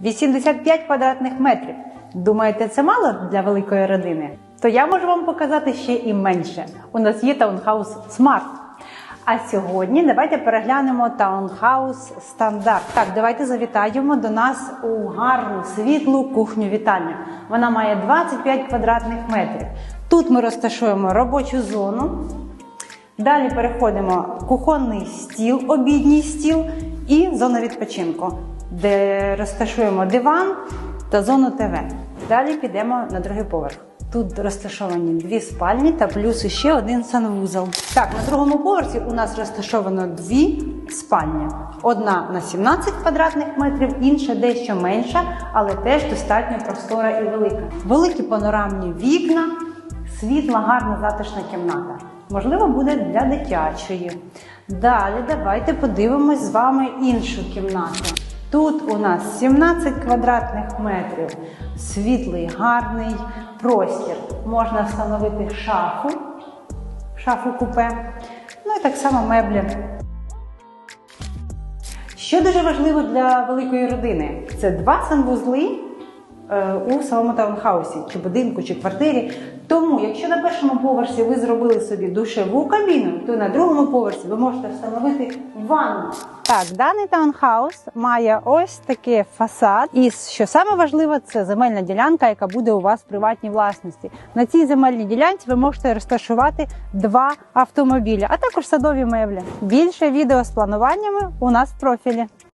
85 квадратних метрів. Думаєте, це мало для великої родини? То я можу вам показати ще і менше. У нас є таунхаус Smart. А сьогодні давайте переглянемо таунхаус стандарт. Так, давайте завітаємо до нас у гарну світлу кухню вітальню. Вона має 25 квадратних метрів. Тут ми розташуємо робочу зону. Далі переходимо кухонний стіл, обідній стіл і зона відпочинку, де розташуємо диван та зону ТВ. Далі підемо на другий поверх. Тут розташовані дві спальні та плюс ще один санвузол. Так, на другому поверсі у нас розташовано дві спальні. Одна на 17 квадратних метрів, інша дещо менша, але теж достатньо простора і велика. Великі панорамні вікна, світла, гарна затишна кімната. Можливо, буде для дитячої. Далі давайте подивимось з вами іншу кімнату. Тут у нас 17 квадратних метрів, світлий, гарний простір. Можна встановити шафу, шафу купе, ну і так само меблі. Що дуже важливо для великої родини, це два санвузли у самому таунхаусі, чи будинку, чи квартирі. Тому, якщо на першому поверсі ви зробили собі душеву кабіну, то на другому поверсі ви можете встановити ванну. Так, даний таунхаус має ось такий фасад. І що саме важливе, це земельна ділянка, яка буде у вас в приватній власності. На цій земельній ділянці ви можете розташувати два автомобілі, а також садові меблі. Більше відео з плануваннями у нас в профілі.